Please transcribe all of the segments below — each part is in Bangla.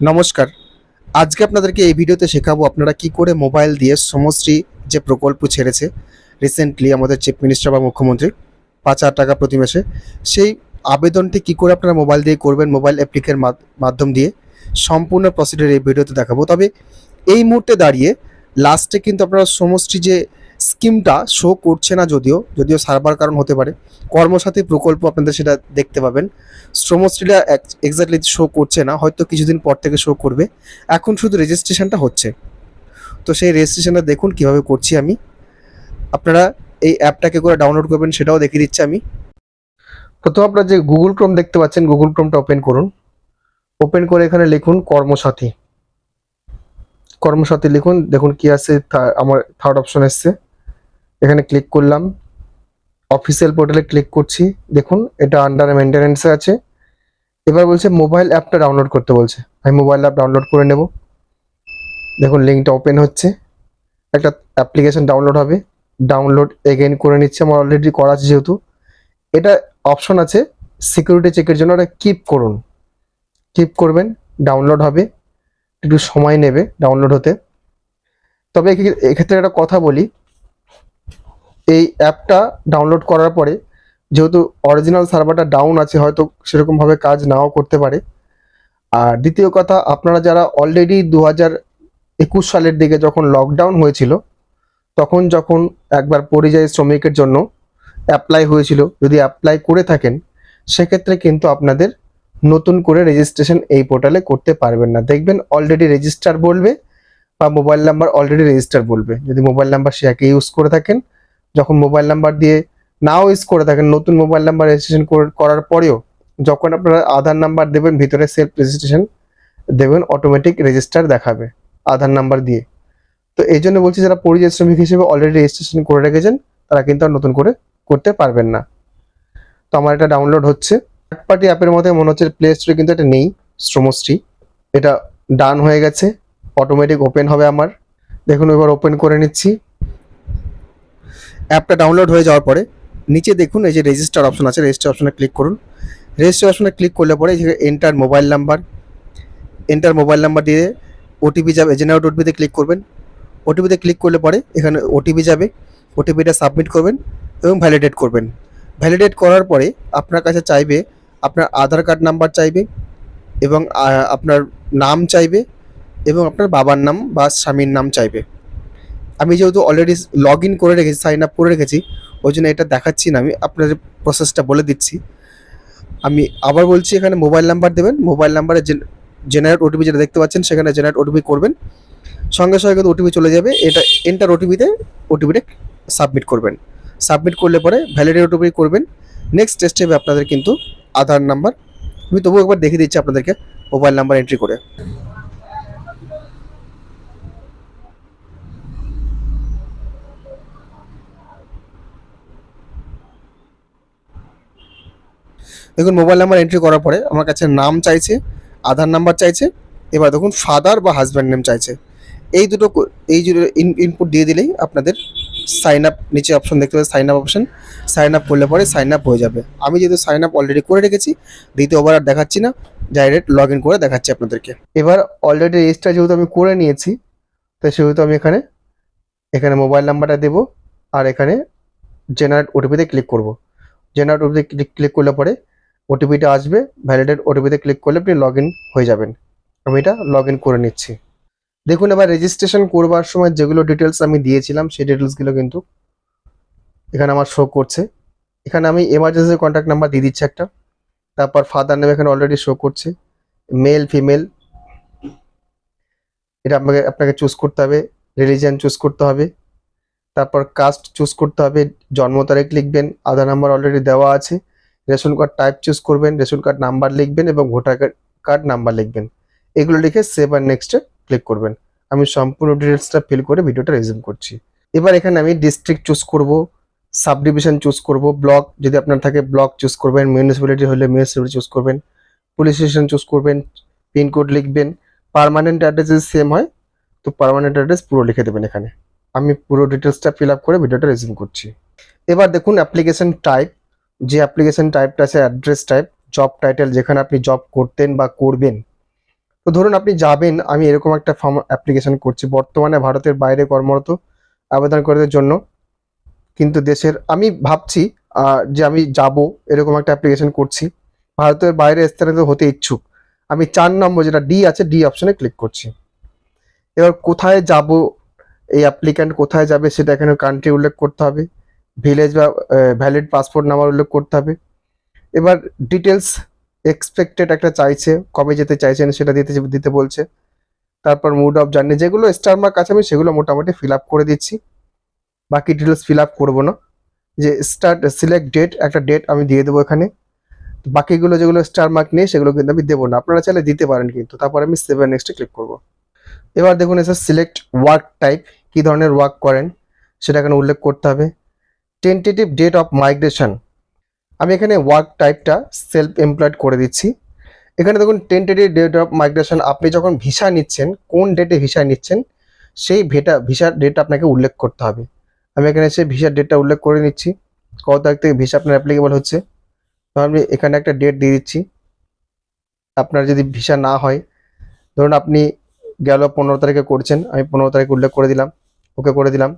নমস্কার। আজকে আপনাদেরকে এই ভিডিওতে শেখাবো আপনারা কি করে মোবাইল দিয়ে সমশ্রী যে প্রকল্প ছেড়েছে রিসেন্টলি আমাদের চিফ মিনিস্টার বা মুখ্যমন্ত্রী, পাঁচ হাজার টাকা প্রতি মাসে, সেই আবেদনটি কি করে আপনারা মোবাইল দিয়ে করবেন, মোবাইল অ্যাপ্লিকের মাধ্যম দিয়ে, সম্পূর্ণ প্রসিডিউর এই ভিডিওতে দেখাবো। তবে এই মুহূর্তে দাঁড়িয়ে লাস্টে কিন্তু আপনারা সমষ্টি যে স্কিমটা শো করছে না যদিও যদিও সার্ভার কারণ হতে পারে। কর্মসাথী প্রকল্প আপনাদের সেটা দেখতে পাবেন। শ্রমশ্রীটা এক্স্যাক্টলি শো করছে না, হয়তো কিছুদিন পর থেকে শো করবে। এখন শুধু রেজিস্ট্রেশনটা হচ্ছে। তো সেই রেজিস্ট্রেশনটা দেখুন কীভাবে করছি আমি। আপনারা এই অ্যাপটাকে করে ডাউনলোড করবেন, সেটাও দেখিয়ে দিচ্ছি আমি। প্রথম আপনারা যে গুগল ক্রোম দেখতে পাচ্ছেন গুগল ক্রোমটা ওপেন করুন। ওপেন করে এখানে লিখুন কর্মসাথী। কর্মসাথী লিখুন, দেখুন কি আছে আমার থার্ড অপশন এসছে। এখানে ক্লিক করলাম। অফিসিয়াল পোর্টালে ক্লিক করছি। দেখুন, এটা আন্ডার মেনটেন্যান্সে আছে। এবার বলছে মোবাইল অ্যাপটা ডাউনলোড করতে বলছে। আমি মোবাইল অ্যাপ ডাউনলোড করে নেব। দেখুন লিঙ্কটা ওপেন হচ্ছে। একটা অ্যাপ্লিকেশন ডাউনলোড হবে। ডাউনলোড এগেন করে নিচ্ছে। আমার অলরেডি করা আছে যেহেতু। এটা অপশন আছে। সিকিউরিটি চেকের জন্য এটা কিপ করুন। কিপ করবেন। ডাউনলোড হবে। একটু সময় নেবে ডাউনলোড হতে। তবে এক্ষেত্রে একটা কথা বলি। এই অ্যাপটা ডাউনলোড করার পরে, যেহেতু অরিজিনাল সার্ভারটা ডাউন আছে, হয়তো সেরকমভাবে কাজ নাও করতে পারে। আর দ্বিতীয় কথা, আপনারা যারা অলরেডি দু হাজার একুশ সালের দিকে যখন লকডাউন হয়েছিল, তখন যখন একবার পরিযায়ী শ্রমিকের জন্য অ্যাপ্লাই হয়েছিল, যদি অ্যাপ্লাই করে থাকেন, সেক্ষেত্রে কিন্তু আপনাদের নতুন করে রেজিস্ট্রেশন এই পোর্টালে করতে পারবেন না। দেখবেন অলরেডি রেজিস্টার বলবে, বা মোবাইল নাম্বার অলরেডি রেজিস্টার বলবে। যদি মোবাইল নাম্বার সে একে ইউজ করে থাকেন যখন মোবাইল নাম্বার দিয়ে নাও ইউজ করে থাকেন, নতুন মোবাইল নাম্বার রেজিস্ট্রেশন করার পরেও যখন আপনারা আধার নাম্বার দেবেন, ভিতরে সেলফ রেজিস্ট্রেশন দেবেন অটোমেটিক রেজিস্টার দেখাবে আধার নাম্বার দিয়ে। তো এই জন্য বলছি, যারা পরিযায়ী শ্রমিক হিসেবে অলরেডি রেজিস্ট্রেশন করে রেখেছেন, তারা কিন্তু আর নতুন করে করতে পারবেন না। তো আমার এটা ডাউনলোড হচ্ছে। থার্ড পার্টি অ্যাপের মধ্যে মনে হচ্ছে প্লে স্টোরে কিন্তু এটা নেই, শ্রমশ্রী। এটা ডান হয়ে গেছে অটোমেটিক ওপেন হবে আমার। দেখুন, এবার ওপেন করে নিচ্ছি। অ্যাপটা ডাউনলোড হয়ে যাওয়ার পরে নিচে দেখুন এই যে রেজিস্টার অপশন আছে রেজিস্টার অপশনে ক্লিক করুন। রেজিস্টার অপশনে ক্লিক করলে পরে enter mobile number enter mobile number দিয়ে ওটিপি যাবে জেনারেট ওটিপিতে ক্লিক করবেন। ওটিপিতে ক্লিক করলে পরে এখানে ওটিপি যাবে ওটিপিটা সাবমিট করবেন এবং ভ্যালিডেট করবেন। ভ্যালিডেট করার পরে আপনার কাছে চাইবে, আপনার আধার কার্ড নাম্বার চাইবে এবং আপনার নাম চাইবে এবং আপনার বাবার নাম বা স্বামীর নাম চাইবে। আমি যেহেতু অলরেডি লগ ইন করে রেখেছি সাইন আপ করে রেখেছি, ওই জন্য এটা দেখাচ্ছি না আমি, আপনাদের প্রসেসটা বলে দিচ্ছি। আমি আবার বলছি, এখানে মোবাইল নাম্বার দেবেন মোবাইল নাম্বারে জেনারেট ওটিপি যেটা দেখতে পাচ্ছেন, সেখানে জেনারেট ওটিপি করবেন। সঙ্গে সঙ্গে কিন্তু ওটিপি চলে যাবে, এটা এন্টার ওটিপিতে ওটিপিটা সাবমিট করবেন। সাবমিট করলে পরে ভ্যালিডেট ওটিপি করবেন। নেক্সট স্টেপে আপনাদের কিন্তু আধার নাম্বার আমি তবুও একবার দেখিয়ে দিচ্ছি আপনাদেরকে মোবাইল নাম্বার এন্ট্রি করে। দেখুন মোবাইল নাম্বার এন্ট্রি করার পরে আমার কাছে নাম চাইছে, আধার নাম্বার চাইছে, এবার দেখুন ফাদার বা হাজব্যান্ড নেম চাইছে। এই দুটো এই ইনপুট দিয়ে দিলেই আপনাদের সাইন আপ নিচে অপশন দেখতে পাবেন sign up option sign up করলে পরে সাইন আপ হয়ে যাবে। আমি যেহেতু সাইন আপ অলরেডি করে রেখেছি, দ্বিতীয়বার আর দেখাচ্ছি না ডাইরেক্ট লগ ইন করে দেখাচ্ছি আপনাদেরকে। এবার অলরেডি রেজিস্টার যেহেতু আমি করে নিয়েছি, তো সেহেতু আমি এখানে এখানে মোবাইল নাম্বারটা দেবো, আর এখানে জেনারেট ওটিপিতে ক্লিক করব। জেনারেট ওটিপিতে ক্লিক করলে পরে ওটিপিটা আসবে ভ্যালিডেট ওটিপিতে ক্লিক করলে আপনি লগ হয়ে যাবেন। আমি এটা লগ করে নিচ্ছি। দেখুন, এবার রেজিস্ট্রেশন করবার সময় যেগুলো ডিটেলস আমি দিয়েছিলাম, সেই ডিটেলসগুলো কিন্তু এখানে আমার শো করছে। এখানে আমি এমার্জেন্সি কন্ট্যাক্ট নাম্বার দিয়ে দিচ্ছি একটা। তারপর ফাদার নেম এখানে অলরেডি শো করছে। মেল ফিমেল এটা আপনাকে আপনাকে চুজ করতে হবে। রিলিজিয়ান চুজ করতে হবে। তারপর কাস্ট চুজ করতে হবে। জন্ম তারিখ লিখবেন। আধার নাম্বার অলরেডি দেওয়া আছে। রেশন কার্ড টাইপ চুজ করবেন, রেশন কার্ড নাম্বার লিখবেন এবং ভোটার কার্ড নাম্বার লিখবেন। এগুলো লিখে সেভ আর নেক্সটে ক্লিক করবেন। আমি সম্পূর্ণ ডিটেলসটা ফিল করে ভিডিওটা রেজিউম করছি। এবার এখানে আমি ডিস্ট্রিক্ট চুজ করব সাব ডিভিশন চুজ করব ব্লক যদি আপনার থাকে ব্লক চুজ করবেন মিউনিসিপ্যালিটি হলে মিউনিসিপ্যালিটি চুজ করবেন পুলিশ স্টেশন চুজ করবেন পিনকোড লিখবেন পার্মানেন্ট অ্যাড্রেস যদি সেম হয়, তো পার্মানেন্ট অ্যাড্রেস পুরো লিখে দেবেন এখানে। আমি পুরো ডিটেলসটা ফিল আপ করে ভিডিওটা রেজিউম করছি। এবার দেখুন অ্যাপ্লিকেশন টাইপ যে অ্যাপ্লিকেশন টাইপটা আছে অ্যাড্রেস টাইপ জব টাইটেল যেখানে আপনি জব করতেন বা করবেন। তো ধরুন আপনি যাবেন, আমি এরকম একটা ফর্ম অ্যাপ্লিকেশন করছি। বর্তমানে ভারতের বাইরে কর্মরত, আবেদনকারীদের জন্য। কিন্তু দেশের, আমি ভাবছি যে আমি যাব, এরকম একটা অ্যাপ্লিকেশন করছি। ভারতের বাইরে স্থানান্তরিত হতে ইচ্ছুক। আমি চার নম্বর যেটা ডি আছে ডি অপশনে ক্লিক করছি। এবার কোথায় যাব, এই অ্যাপ্লিক্যান্ট কোথায় যাবে, সেটা এখানে কান্ট্রি উল্লেখ করতে হবে। ভিলেজ বা ভ্যালিড পাসপোর্ট নাম্বার উল্লেখ করতে হবে। এবার ডিটেলস এক্সপেক্টেড একটা চাইছে, কবে যেতে চাইছেন সেটা দিতে দিতে বলছে। তারপর মুড অফ জার্নি যেগুলো স্টার মার্ক আছে আমি সেগুলো মোটামুটি ফিল আপ করে দিচ্ছি। বাকি ডিটেলস ফিল আপ করব না। যে স্টার্ট সিলেক্ট ডেট একটা ডেট আমি দিয়ে দেবো এখানে। বাকিগুলো যেগুলো স্টার মার্ক নেই সেগুলো কিন্তু আমি দেবো না। আপনারা চাইলে দিতে পারেন কিন্তু, তারপর আমি সেভেন নেক্সটে ক্লিক করব। এবার দেখুন এসে সিলেক্ট ওয়ার্ক টাইপ কী ধরনের ওয়ার্ক করেন, সেটা এখানে উল্লেখ করতে হবে। টেন্টেটিভ ডেট অফ মাইগ্রেশন আমি এখানে ওয়ার্ক টাইপটা সেলফ এমপ্লয়েড করে দিচ্ছি। এখানে দেখুন টেন্টেটিভ ডেট অফ মাইগ্রেশন আপনি যখন ভিসা নিচ্ছেন, কোন ডেটে ভিসা নিচ্ছেন, সেই ভেটা ভিসার ডেট আপনাকে উল্লেখ করতে হবে। আমি এখানে এসে ভিসার ডেটটা উল্লেখ করে নিচ্ছি। কত তারিখ থেকে ভিসা আপনার অ্যাপ্লিকেবল হচ্ছে? আমি এখানে একটা ডেট দিয়ে দিচ্ছি। আপনার যদি ভিসা না হয়, ধরুন, আপনি গেল পনেরো তারিখে করছেন, আমি পনেরো তারিখ উল্লেখ করে দিলাম, ওকে করে দিলাম।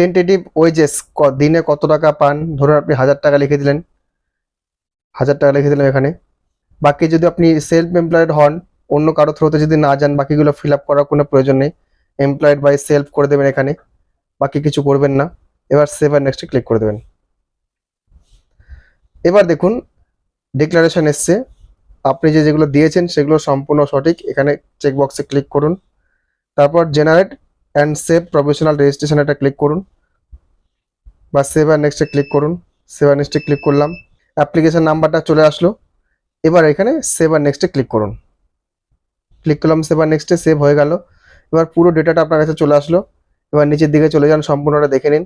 টেন্টেটিভ ওয়েজেস দিনে কত টাকা পান? ধরুন আপনি হাজার টাকা লিখে দিলেন। হাজার টাকা লিখে দিলাম এখানে। বাকি যদি আপনি সেলফ এমপ্লয়েড হন, অন্য কারও থ্রোতে যদি না যান, বাকিগুলো ফিল আপ করার কোনো প্রয়োজন নেই। এমপ্লয়েড বাই সেলফ করে দেবেন এখানে। বাকি কিছু করবেন না। এবার সেভ আর নেক্সটে ক্লিক করে দেবেন। এবার দেখুন ডিক্লারেশন এসছে। আপনি যে যেগুলো দিয়েছেন, সেগুলো সম্পূর্ণ সঠিক। এখানে চেকবক্সে ক্লিক করুন। তারপর generate and save professional registration এটা ক্লিক করুন বা সেভ আর নেক্সটে ক্লিক করুন। সেভ আর নেক্সটে ক্লিক করলাম। অ্যাপ্লিকেশন নাম্বারটা চলে আসলো। এবার এখানে সেভ আর নেক্সটে ক্লিক করুন। ক্লিক করলাম সেভ আর নেক্সটে সেভ হয়ে গেল। এবার পুরো ডেটাটা আপনার কাছে চলে আসলো। এবার নিচের দিকে চলে যান, সম্পূর্ণটা দেখে নিন।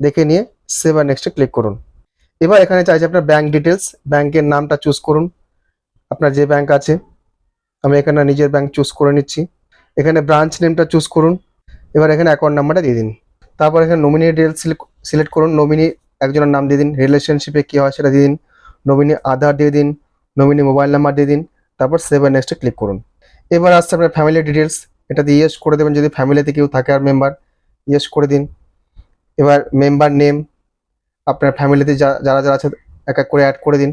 দেখে নিয়ে সেভ আর নেক্সটে ক্লিক করুন। এবার এখানে চাইছে আপনার ব্যাংক ডিটেলস ব্যাংকের নামটা চুজ করুন। আপনার যে ব্যাংক আছে, আমি এখানে নিজের ব্যাংক চুজ করে নিচ্ছি। এখানে ব্রাঞ্চ নেমটা চুজ করুন। এবার এখানে অ্যাকাউন্ট নাম্বারটা দিয়ে দিন। তারপর এখানে নমিনি ডিটেলস সিলেক্ট করুন। নমিনি একজনের নাম দিয়ে দিন। রিলেশনশিপে কী হয় সেটা দিয়ে দিন। নমিনি আধার দিয়ে দিন। নমিনি মোবাইল নাম্বার দিয়ে দিন। তারপর সেভ নেক্সটে ক্লিক করুন। এবার আসছে আপনার ফ্যামিলি ডিটেলস এটা দিয়ে ইয়েস করে দেবেন যদি ফ্যামিলিতে কেউ থাকে আর মেম্বার ইয়েস করে দিন। এবার মেম্বার নেম আপনার ফ্যামিলিতে যারা যারা আছে এক এক করে অ্যাড করে দিন।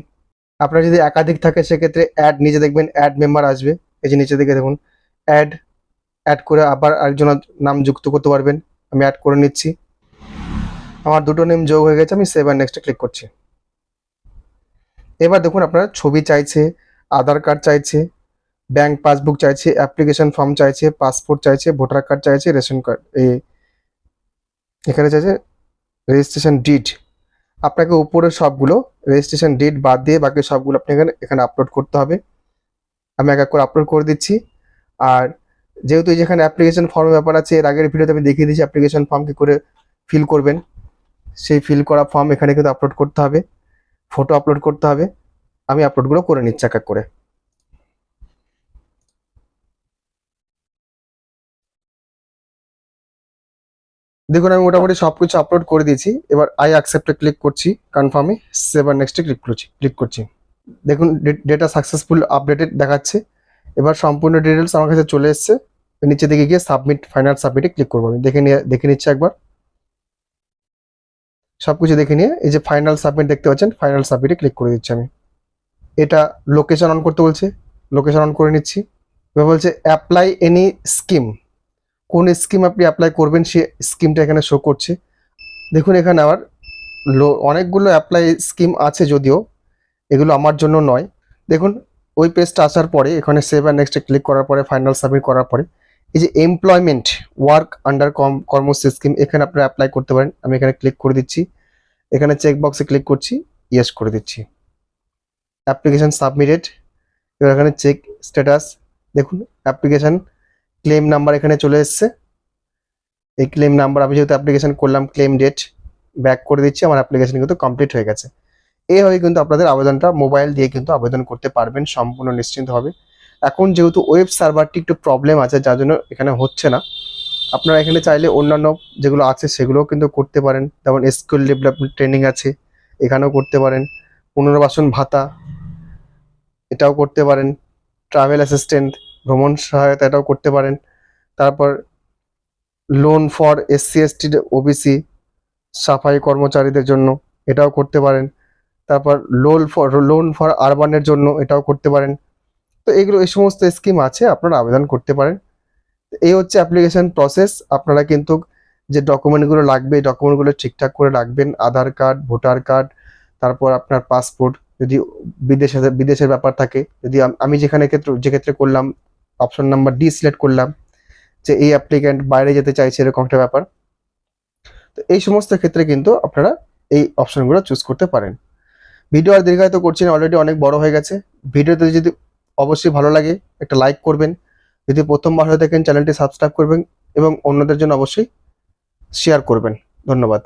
আপনার যদি একাধিক থাকে সেক্ষেত্রে অ্যাড নিচে দেখবেন অ্যাড মেম্বার আসবে। এই যে নিচে দিকে দেখুন অ্যাড অ্যাড করে আবার আরেকজনের নাম যুক্ত করতে পারবেন। আমি অ্যাড করে নিচ্ছি। আমার দুটো নেম যোগ হয়ে গেছে, আমি সেভ আর নেক্সটে ক্লিক করছি। এবার দেখুন আপনার ছবি চাইছে, আধার কার্ড চাইছে ব্যাংক পাসবুক চাইছে অ্যাপ্লিকেশন ফর্ম চাইছে পাসপোর্ট চাইছে ভোটার কার্ড চাইছে রেশন কার্ড এই এখানে চাইছে রেজিস্ট্রেশন ডিড আপনাকে উপরের সবগুলো রেজিস্ট্রেশন ডেট বাদ দিয়ে বাকি সবগুলো আপনি এখানে এখানে আপলোড করতে হবে। আমি এক এক করে আপলোড করে দিচ্ছি। আর যেহেতু যেখানে অ্যাপ্লিকেশন ফর্মের ব্যাপার আছে, এর আগের ভিডিওতে আমি দেখিয়ে দিয়েছি অ্যাপ্লিকেশন ফর্ম কী করে ফিল করবেন। সেই ফিল করা ফর্ম এখানে কিন্তু আপলোড করতে হবে ফটো আপলোড করতে হবে। আমি আপলোডগুলো করে নিচ্ছি এক এক করে। দেখুন, আমি মোটামুটি সব কিছু আপলোড করে দিয়েছি। এবার আই অ্যাকসেপ্টে ক্লিক করছি কনফার্মে আর নেক্সটে ক্লিক করছি ক্লিক করছি। দেখুন ডেটা সাকসেসফুল আপডেটেড দেখাচ্ছে। এবার সম্পূর্ণ ডিটেলস আমার কাছে চলে এসছে। নিচে দিকে গিয়ে সাবমিট ফাইনাল সাবমিটে ক্লিক করব আমি। দেখে নিয়ে, দেখে নিচ্ছি একবার। সব কিছু দেখে নিয়ে, এই যে ফাইনাল সাবমিট দেখতে পাচ্ছেন ফাইনাল সাবমিটে ক্লিক করে দিচ্ছি আমি। এটা লোকেশন অন করতে বলছে লোকেশন অন করে নিচ্ছি। এবার বলছে অ্যাপ্লাই এনি স্কিম কোন স্কিম আপনি অ্যাপ্লাই করবেন, সে স্কিমটা এখানে শো করছে। দেখুন, এখানে আবার অনেকগুলো অ্যাপ্লাই স্কিম আছে যদিও, এগুলো আমার জন্য নয়। দেখুন, ওই পেজটা আসার পরে, এখানে সেভ আর নেক্সটে ক্লিক করার পরে ফাইনাল সাবমিট করার পরে এই যে employment work under Karmashree scheme এখানে আপনারা অ্যাপ্লাই করতে পারেন। আমি এখানে ক্লিক করে দিচ্ছি। এখানে চেক বক্সে ক্লিক করছি ইয়েস করে দিচ্ছি। অ্যাপ্লিকেশন সাবমিটেড এবার এখানে চেক স্ট্যাটাস দেখুন অ্যাপ্লিকেশন ক্লেম নাম্বার এখানে চলে এসছে। এই ক্লেম নাম্বার আমি যেহেতু অ্যাপ্লিকেশন করলাম ক্লেম ডেট ব্যাক করে দিচ্ছি, আমার অ্যাপ্লিকেশন কিন্তু কমপ্লিট হয়ে গেছে। এইভাবে কিন্তু আপনাদের আবেদনটা মোবাইল দিয়ে কিন্তু আবেদন করতে পারবেন, সম্পূর্ণ নিশ্চিন্ত হবে এখন যেহেতু ওয়েব সার্ভারটি একটু প্রবলেম আছে, যার জন্য এখানে হচ্ছে না। আপনারা এখানে চাইলে অন্যান্য যেগুলো আছে, সেগুলোও কিন্তু করতে পারেন। যেমন স্কিল ডেভেলপমেন্ট ট্রেনিং আছে, এখানেও করতে পারেন। পুনর্বাসন ভাতা, এটাও করতে পারেন। ট্রাভেল অ্যাসিস্ট্যান্ট ভ্রমণ সহায়তা, এটাও করতে পারেন। তারপর loan for SC ST OBC সাফাই কর্মচারীদের জন্য এটাও করতে পারেন। তারপর লোন ফর লোন ফর আরবানের জন্য এটাও করতে পারেন। তো এগুলো এই সমস্ত স্কিম আছে, আপনারা আবেদন করতে পারেন। এই হচ্ছে অ্যাপ্লিকেশন প্রসেস আপনারা কিন্তু যে ডকুমেন্টগুলো লাগবে, এই ডকুমেন্টগুলো ঠিকঠাক করে রাখবেন। আধার কার্ড ভোটার কার্ড তারপর আপনার পাসপোর্ট যদি বিদেশে, বিদেশের ব্যাপার থাকে, যদি আমি যেখানে ক্ষেত্রে, যে ক্ষেত্রে করলাম অপশন নাম্বার ডি সিলেক্ট করলাম, যে এই অ্যাপ্লিক্যান্ট বাইরে যেতে চাইছে, এরকম একটা ব্যাপার। তো এই সমস্ত ক্ষেত্রে কিন্তু আপনারা এই অপশনগুলো চুজ করতে পারেন। ভিডিও আর দীর্ঘায়িত করছি না অলরেডি অনেক বড় হয়ে গেছে। ভিডিওতে যদি অবশ্যই ভালো লাগে, একটা লাইক করবেন। যদি প্রথমবার হয়ে থাকেন চ্যানেলটি সাবস্ক্রাইব করবেন এবং অন্যদের জন্য অবশ্যই শেয়ার করবেন। ধন্যবাদ।